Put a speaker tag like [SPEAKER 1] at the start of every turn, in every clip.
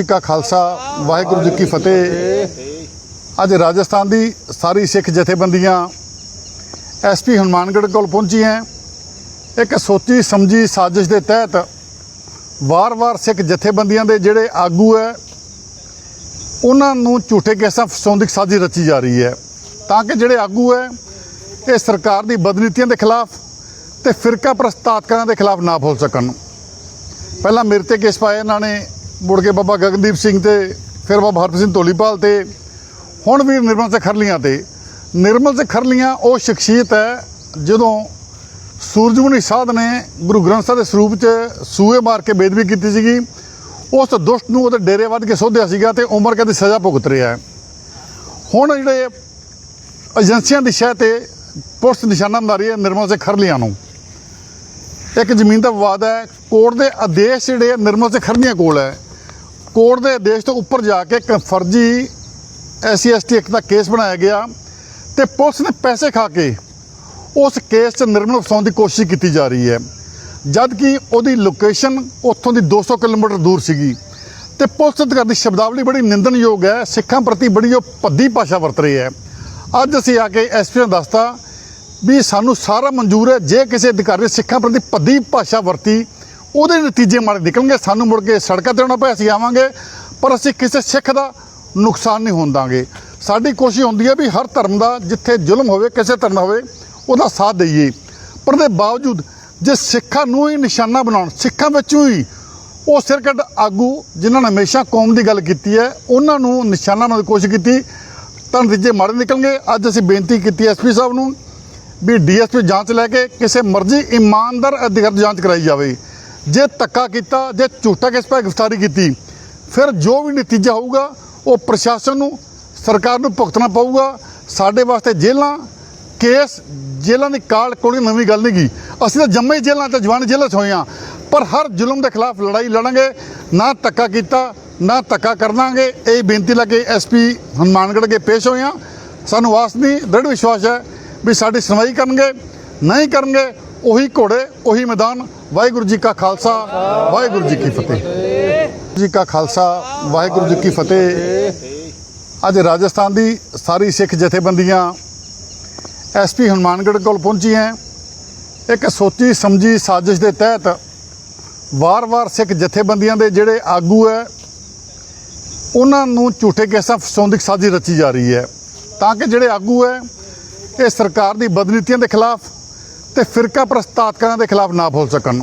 [SPEAKER 1] ਜੀ ਕਾ ਖਾਲਸਾ, ਵਾਹਿਗੁਰੂ ਜੀ ਕੀ ਫਤਿਹ। ਅੱਜ ਰਾਜਸਥਾਨ ਦੀ ਸਾਰੀ ਸਿੱਖ ਜਥੇਬੰਦੀਆਂ ਐਸਪੀ ਹਨੂਮਾਨਗੜ੍ਹ ਕੋਲ ਪਹੁੰਚੀਆਂ ਇੱਕ ਸੋਚੀ ਸਮਝੀ ਸਾਜ਼ਿਸ਼ ਦੇ ਤਹਿਤ ਵਾਰ-ਵਾਰ ਸਿੱਖ ਜਥੇਬੰਦੀਆਂ ਦੇ ਜਿਹੜੇ ਆਗੂ ਹੈ, ਉਹਨਾਂ ਨੂੰ ਝੂਠੇ ਕੇਸਾਂ ਫਸਾਉਣ ਦੀ ਸਾਜ਼ਿਸ਼ ਰਚੀ ਜਾ ਰਹੀ ਹੈ। ਤਾਂ ਕਿ ਜਿਹੜੇ ਆਗੂ ਹੈ, ਇਹ ਸਰਕਾਰ ਦੀ ਬਦਨੀਤੀਆਂ ਦੇ ਖਿਲਾਫ ਤੇ ਫਿਰਕਾ ਪ੍ਰਸਤਾਤਕਾਂ ਦੇ ਖਿਲਾਫ ਨਾ ਬੋਲ ਸਕਣ। ਪਹਿਲਾਂ ਮੇਰੇ ਤੇ ਕੇਸ ਪਾਏ ਇਹਨਾਂ ਨੇ। ਮੁੜ ਕੇ ਬਾਬਾ ਗਗਨਦੀਪ ਸਿੰਘ ਤੇ ਫਿਰ ਬਾਬਾ ਹਰਪ੍ਰੀਤ ਸਿੰਘ ਧੋਲੀਪਾਲ ਤੇ, ਹੁਣ ਵੀ ਨਿਰਮਲ ਸਿੰਘ ਖਰਲੀਆਂ ਤੇ। ਨਿਰਮਲ ਸਿੰਘ ਖਰਲੀਆਂ, ਉਹ ਸ਼ਖਸੀਅਤ ਹੈ, ਜਦੋਂ ਸੂਰਜਮੁਨੀ ਸਾਧ ਨੇ ਗੁਰੂ ਗ੍ਰੰਥ ਸਾਹਿਬ ਦੇ ਸਰੂਪ 'ਚ ਸੂਏ ਮਾਰ ਕੇ ਬੇਦਬੀ ਕੀਤੀ ਸੀਗੀ, ਉਸ ਦੁਸ਼ਟ ਨੂੰ ਉਹਦੇ ਡੇਰੇ ਵੱਧ ਕੇ ਸੋਧਿਆ ਸੀਗਾ ਤੇ ਉਮਰ ਕੈਦ ਦੀ ਸਜ਼ਾ ਭੁਗਤ ਰਿਹਾ ਹੁਣ ਜਿਹੜੇ ਏਜੰਸੀਆਂ ਦੀ ਸ਼ਹਿ ਤੇ ਪੁਲਿਸ ਨਿਸ਼ਾਨਾ ਬਣਾ ਰਹੀ ਹੈ ਨਿਰਮਲ ਸਿੰਘ ਖਰਲੀਆਂ ਨੂੰ। ਇੱਕ ਜ਼ਮੀਨ ਦਾ ਵਿਵਾਦ ਹੈ, ਕੋਰਟ ਦੇ ਆਦੇਸ਼ ਜਿਹੜੇ ਨਿਰਮਲ ਸਿੰਘ ਖਰਲੀਆਂ ਕੋਲ ਹੈ। ਕੋਰਟ ਦੇ ਆਦੇਸ਼ ਤੋਂ ਉੱਪਰ ਜਾ ਕੇ ਇੱਕ ਫਰਜ਼ੀ ਐਸਸੀ ਐਸਟੀ ਐਕਟ ਦਾ ਕੇਸ ਬਣਾਇਆ ਗਿਆ ਤੇ ਪੁਲਿਸ ਨੇ ਪੈਸੇ ਖਾ ਕੇ ਉਸ ਕੇਸ 'ਚ ਨਿਰਮਲ ਫਸਾਉਣ ਦੀ ਕੋਸ਼ਿਸ਼ ਕੀਤੀ ਜਾ ਰਹੀ ਹੈ। ਜਦ ਕਿ ਉਹਦੀ ਲੋਕੇਸ਼ਨ ਉੱਥੋਂ ਦੀ 200 ਕਿਲੋਮੀਟਰ ਦੂਰ ਸੀਗੀ ਤੇ ਪੁਲਿਸ ਅਧਿਕਾਰੀ ਦੀ ਸ਼ਬਦਾਵਲੀ ਬੜੀ ਨਿੰਦਣਯੋਗ ਹੈ, ਸਿੱਖਾਂ ਪ੍ਰਤੀ ਬੜੀ ਉਹ ਭੱਦੀ ਭਾਸ਼ਾ ਵਰਤ ਰਹੀ ਹੈ। ਅੱਜ ਅਸੀਂ ਆ ਕੇ ਐਸਪੀ ਨੂੰ ਦੱਸਤਾ ਵੀ ਸਾਨੂੰ ਸਾਰਾ ਮਨਜ਼ੂਰ ਹੈ, ਜੇ ਕਿਸੇ ਅਧਿਕਾਰੀ ਨੇ ਸਿੱਖਾਂ ਪ੍ਰਤੀ ਭੱਦੀ ਭਾਸ਼ਾ ਵਰਤੀ ਉਹਦੇ ਨਤੀਜੇ ਮਾੜੇ ਨਿਕਲਣਗੇ, ਸਾਨੂੰ ਮੁੜ ਕੇ ਸੜਕਾਂ ਤੇ ਆਉਣਾ ਪਿਆ, ਅਸੀਂ ਆਵਾਂਗੇ, ਪਰ ਅਸੀਂ ਕਿਸੇ ਸਿੱਖ ਦਾ ਨੁਕਸਾਨ ਨਹੀਂ ਹੋਣ ਦਾਂਗੇ। ਸਾਡੀ ਕੋਸ਼ਿਸ਼ ਹੁੰਦੀ ਹੈ ਵੀ ਹਰ ਧਰਮ ਦਾ, ਜਿੱਥੇ ਜ਼ੁਲਮ ਹੋਵੇ, ਕਿਸੇ ਧਰਮ ਦਾ ਹੋਵੇ, ਉਹਦਾ ਸਾਥ ਦਈਏ। ਪਰ ਦੇ ਬਾਵਜੂਦ ਜੇ ਸਿੱਖਾਂ ਨੂੰ ਹੀ ਨਿਸ਼ਾਨਾ ਬਣਾਉਣ, ਸਿੱਖਾਂ ਵਿੱਚੋਂ ਹੀ ਉਹ ਸਿਰਕਟ ਆਗੂ ਜਿਨ੍ਹਾਂ ਨੇ ਹਮੇਸ਼ਾ ਕੌਮ ਦੀ ਗੱਲ ਕੀਤੀ ਹੈ, ਉਹਨਾਂ ਨੂੰ ਨਿਸ਼ਾਨਾ ਬਣਾਉਣ ਦੀ ਕੋਸ਼ਿਸ਼ ਕੀਤੀ, ਤਾਂ ਨਤੀਜੇ ਮਾੜੇ ਨਿਕਲਣਗੇ। ਅੱਜ ਅਸੀਂ ਬੇਨਤੀ ਕੀਤੀ ਐਸਪੀ ਸਾਹਿਬ ਨੂੰ ਵੀ ਡੀਐਸਪੀ ਜਾਂਚ ਲੈ ਕੇ ਕਿਸੇ ਮਰਜ਼ੀ ਇਮਾਨਦਾਰ ਅਧਿਕਾਰੀ ਜਾਂਚ ਕਰਾਈ ਜਾਵੇ। ਜੇ ਧੱਕਾ ਕੀਤਾ, ਜੇ ਝੂਠਾ ਕੇਸ ਪਾ ਗ੍ਰਿਫਤਾਰੀ ਕੀਤੀ, ਫਿਰ ਜੋ ਵੀ ਨਤੀਜਾ ਹੋਊਗਾ, ਉਹ ਪ੍ਰਸ਼ਾਸਨ ਨੂੰ, ਸਰਕਾਰ ਨੂੰ ਭੁਗਤਣਾ ਪਊਗਾ। ਸਾਡੇ ਵਾਸਤੇ ਜੇਲ੍ਹਾਂ, ਕੇਸ ਜੇਲ੍ਹਾਂ ਦੀ ਕਾਲ ਕੋਈ ਨਵੀਂ ਗੱਲ ਨਹੀਂ ਗੀ। ਅਸੀਂ ਤਾਂ ਜੰਮੇ ਹੀ ਜੇਲ੍ਹਾਂ ਤੇ ਜਵਾਨ ਜੇਲ੍ਹਾਂ 'ਚ ਹੋਏ ਹਾਂ। ਪਰ ਹਰ ਜ਼ੁਲਮ ਦੇ ਖਿਲਾਫ ਲੜਾਈ ਲੜਾਂਗੇ, ਨਾ ਧੱਕਾ ਕੀਤਾ, ਨਾ ਧੱਕਾ ਕਰਨਾਂਗੇ ਇਹ ਬੇਨਤੀ ਲੈ ਕੇ ਐਸਪੀ ਹਨੂਮਾਨਗੜ੍ਹ ਅੱਗੇ ਪੇਸ਼ ਹੋਏ ਹਾਂ। ਸਾਨੂੰ ਆਸ ਨਹੀਂ, ਦ੍ਰਿੜ ਵਿਸ਼ਵਾਸ ਹੈ ਵੀ ਸਾਡੀ ਸੁਣਵਾਈ ਕਰਨਗੇ, ਨਹੀਂ ਕਰਨਗੇ। ਉਹੀ ਘੋੜੇ, ਉਹੀ ਮੈਦਾਨ। ਵਾਹਿਗੁਰੂ ਜੀ ਕਾ ਖਾਲਸਾ, ਵਾਹਿਗੁਰੂ ਜੀ ਕੀ ਫਤਿਹ। ਜੀ ਕਾ ਖਾਲਸਾ, ਵਾਹਿਗੁਰੂ ਜੀ ਕੀ ਫਤਿਹ। ਅੱਜ ਰਾਜਸਥਾਨ ਦੀ ਸਾਰੀ ਸਿੱਖ ਜਥੇਬੰਦੀਆਂ ਐਸਪੀ ਹਨੂਮਾਨਗੜ੍ਹ ਕੋਲ ਪਹੁੰਚੀਆਂ ਇੱਕ ਸੋਚੀ ਸਮਝੀ ਸਾਜ਼ਿਸ਼ ਦੇ ਤਹਿਤ ਵਾਰ-ਵਾਰ ਸਿੱਖ ਜਥੇਬੰਦੀਆਂ ਦੇ ਜਿਹੜੇ ਆਗੂ ਹੈ, ਉਹਨਾਂ ਨੂੰ ਝੂਠੇ ਕੇਸਾਂ ਫਸਾਉਣ ਦੀ ਸਾਜ਼ਿਸ਼ ਰਚੀ ਜਾ ਰਹੀ ਹੈ। ਤਾਂ ਕਿ ਜਿਹੜੇ ਆਗੂ ਹੈ, ਇਹ ਸਰਕਾਰ ਦੀ ਬਦਨੀਤੀਆਂ ਦੇ ਖਿਲਾਫ ਤੇ ਫਿਰਕਾ ਪ੍ਰਸਤਾਤਕਾਂ ਦੇ ਖਿਲਾਫ ਨਾ ਬੋਲ ਸਕਣ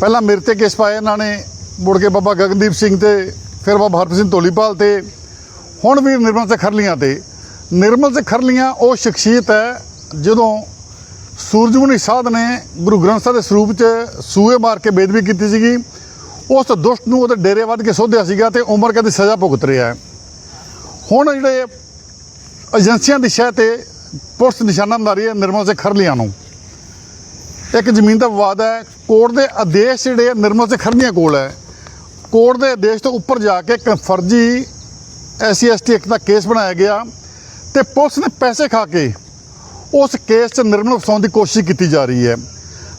[SPEAKER 1] ਪਹਿਲਾਂ ਮੇਰੇ ਤੇ ਕੇਸ ਪਾਏ ਇਹਨਾਂ ਨੇ, ਮੁੜ ਕੇ ਬਾਬਾ ਗਗਨਦੀਪ ਸਿੰਘ ਤੇ, ਫਿਰ ਬਾਬਾ ਹਰਪ੍ਰੀਤ ਸਿੰਘ ਧੋਲੀਪਾਲ ਤੇ, ਹੁਣ ਵੀ ਨਿਰਮਲ ਸਿੰਘ ਖਰਲੀਆਂ ਤੇ। ਨਿਰਮਲ ਸਿੰਘ ਖਰਲੀਆਂ, ਉਹ ਸ਼ਖਸੀਅਤ ਹੈ, ਜਦੋਂ ਸੂਰਜਮੁਨੀ ਸਾਧ ਨੇ ਗੁਰੂ ਗ੍ਰੰਥ ਸਾਹਿਬ ਦੇ ਸਰੂਪ 'ਚ ਸੂਏ ਮਾਰ ਕੇ ਬੇਦਬੀ ਕੀਤੀ ਸੀਗੀ, ਉਸ ਦੁਸ਼ਟ ਨੂੰ ਉਹਦੇ ਡੇਰੇ ਵੱਧ ਕੇ ਸੋਧਿਆ ਸੀਗਾ ਤੇ ਉਮਰ ਕਦੀ ਸਜ਼ਾ ਭੁਗਤ ਰਿਹਾ ਹੈ। ਹੁਣ ਜਿਹੜੇ ਏਜੰਸੀਆਂ ਦੀ ਸ਼ਹਿ ਤੇ ਪੁਲਿਸ ਨਿਸ਼ਾਨਾ ਬਣਾ ਰਹੀ ਹੈ ਨਿਰਮਲ ਸਿੰਘ ਖਰਲੀਆਂ ਨੂੰ। ਇੱਕ ਜ਼ਮੀਨ ਦਾ ਵਿਵਾਦ ਹੈ, ਕੋਰਟ ਦੇ ਆਦੇਸ਼ ਜਿਹੜੇ ਆ, ਨਿਰਮਲ ਸਿੰਘ ਖਰਨੀਆ ਕੋਲ ਹੈ। ਕੋਰਟ ਦੇ ਆਦੇਸ਼ ਤੋਂ ਉੱਪਰ ਜਾ ਕੇ ਇੱਕ ਫਰਜ਼ੀ ਐਸਸੀ ਐਸਟੀ ਐਕਟ ਦਾ ਕੇਸ ਬਣਾਇਆ ਗਿਆ ਤੇ ਪੁਲਿਸ ਨੇ ਪੈਸੇ ਖਾ ਕੇ ਉਸ ਕੇਸ 'ਚ ਨਿਰਮਲ ਫਸਾਉਣ ਦੀ ਕੋਸ਼ਿਸ਼ ਕੀਤੀ ਜਾ ਰਹੀ ਹੈ।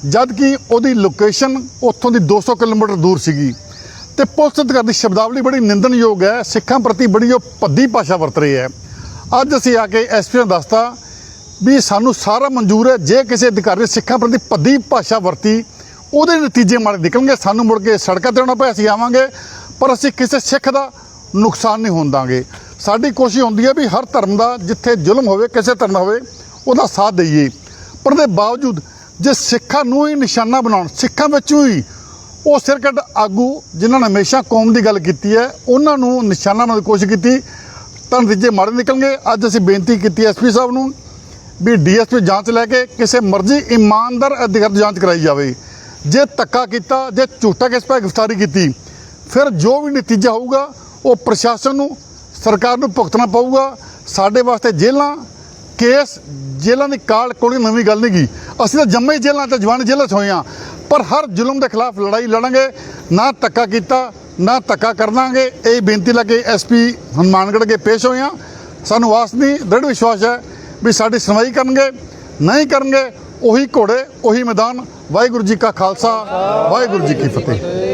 [SPEAKER 1] ਜਦ ਕਿ ਉਹਦੀ ਲੋਕੇਸ਼ਨ ਉੱਥੋਂ ਦੀ 200 ਕਿਲੋਮੀਟਰ ਦੂਰ ਸੀਗੀ ਤੇ ਪੁਲਿਸ ਅਧਿਕਾਰ ਦੀ ਸ਼ਬਦਾਵਲੀ ਬੜੀ ਨਿੰਦਣਯੋਗ ਹੈ, ਸਿੱਖਾਂ ਪ੍ਰਤੀ ਬੜੀ ਉਹ ਭੱਦੀ ਭਾਸ਼ਾ ਵਰਤ ਰਹੀ ਹੈ। ਅੱਜ ਅਸੀਂ ਆ ਕੇ ਐਸਪੀ ਨੂੰ ਦੱਸਤਾ ਵੀ ਸਾਨੂੰ ਸਾਰਾ ਮਨਜ਼ੂਰ ਹੈ, ਜੇ ਕਿਸੇ ਅਧਿਕਾਰੀ ਨੇ ਸਿੱਖਾਂ ਪ੍ਰਤੀ ਭੱਦੀ ਭਾਸ਼ਾ ਵਰਤੀ, ਉਹਦੇ ਨਤੀਜੇ ਮਾੜੇ ਨਿਕਲਣਗੇ, ਸਾਨੂੰ ਮੁੜ ਕੇ ਸੜਕਾਂ ਤੇ ਆਉਣਾ ਪਿਆ, ਅਸੀਂ ਆਵਾਂਗੇ, ਪਰ ਅਸੀਂ ਕਿਸੇ ਸਿੱਖ ਦਾ ਨੁਕਸਾਨ ਨਹੀਂ ਹੋਣ ਦਾਂਗੇ। ਸਾਡੀ ਕੋਸ਼ਿਸ਼ ਹੁੰਦੀ ਹੈ ਵੀ ਹਰ ਧਰਮ ਦਾ, ਜਿੱਥੇ ਜ਼ੁਲਮ ਹੋਵੇ, ਕਿਸੇ ਧਰਮ ਦਾ ਹੋਵੇ, ਉਹਦਾ ਸਾਥ ਦਈਏ। ਪਰ ਦੇ ਬਾਵਜੂਦ, ਜੇ ਸਿੱਖਾਂ ਨੂੰ ਹੀ ਨਿਸ਼ਾਨਾ ਬਣਾਉਣ, ਸਿੱਖਾਂ ਵਿੱਚੋਂ ਹੀ ਉਹ ਸਿਰਕੱਢ ਆਗੂ, ਜਿਨ੍ਹਾਂ ਨੇ ਹਮੇਸ਼ਾ ਕੌਮ ਦੀ ਗੱਲ ਕੀਤੀ ਹੈ, ਉਹਨਾਂ ਨੂੰ ਨਿਸ਼ਾਨਾ ਬਣਾਉਣ ਦੀ ਕੋਸ਼ਿਸ਼ ਕੀਤੀ, ਤਾਂ ਨਤੀਜੇ ਮਾੜੇ ਨਿਕਲਣਗੇ। ਅੱਜ ਅਸੀਂ ਬੇਨਤੀ ਕੀਤੀ ਐਸਪੀ ਸਾਹਿਬ ਨੂੰ ਵੀ ਡੀਐਸਪੀ ਜਾਂਚ ਲੈ ਕੇ ਕਿਸੇ ਮਰਜ਼ੀ ਇਮਾਨਦਾਰ ਅਧਿਕਾਰੀ ਤੋਂ ਜਾਂਚ ਕਰਾਈ ਜਾਵੇ। ਜੇ ਧੱਕਾ ਕੀਤਾ, ਜੇ ਝੂਠਾ ਕੇਸ ਪਾ ਗ੍ਰਿਫਤਾਰੀ ਕੀਤੀ, ਫਿਰ ਜੋ ਵੀ ਨਤੀਜਾ ਹੋਊਗਾ, ਉਹ ਪ੍ਰਸ਼ਾਸਨ ਨੂੰ, ਸਰਕਾਰ ਨੂੰ ਭੁਗਤਣਾ ਪਊਗਾ। ਸਾਡੇ ਵਾਸਤੇ ਜੇਲ੍ਹਾਂ, ਕੇਸ ਜੇਲ੍ਹਾਂ ਦੀ ਕਾਲ ਕੋਈ ਨਵੀਂ ਗੱਲ ਨਹੀਂ ਗਈ ਅਸੀਂ ਤਾਂ ਜੰਮੇ ਹੀ ਜੇਲ੍ਹਾਂ ਤੇ ਜਵਾਨ ਜੇਲ੍ਹਾਂ 'ਚ ਹੋਏ ਹਾਂ। ਪਰ ਹਰ ਜ਼ੁਲਮ ਦੇ ਖਿਲਾਫ ਲੜਾਈ ਲੜਾਂਗੇ, ਨਾ ਧੱਕਾ ਕੀਤਾ, ਨਾ ਧੱਕਾ ਕਰਨਾਂਗੇ ਇਹ ਬੇਨਤੀ ਲੈ ਕੇ ਐਸਪੀ ਹਨੂਮਾਨਗੜ੍ਹ ਅੱਗੇ ਪੇਸ਼ ਹੋਏ ਹਾਂ। ਸਾਨੂੰ ਆਸ ਨਹੀਂ, ਦ੍ਰਿੜ ਵਿਸ਼ਵਾਸ ਹੈ ਵੀ ਸਾਡੀ ਸੁਣਵਾਈ ਕਰਨਗੇ, ਨਹੀਂ ਕਰਨਗੇ, ਉਹੀ ਘੋੜੇ, ਉਹੀ ਮੈਦਾਨ। ਵਾਹਿਗੁਰੂ ਜੀ ਕਾ ਖਾਲਸਾ, ਵਾਹਿਗੁਰੂ ਜੀ ਕੀ ਫਤਿਹ।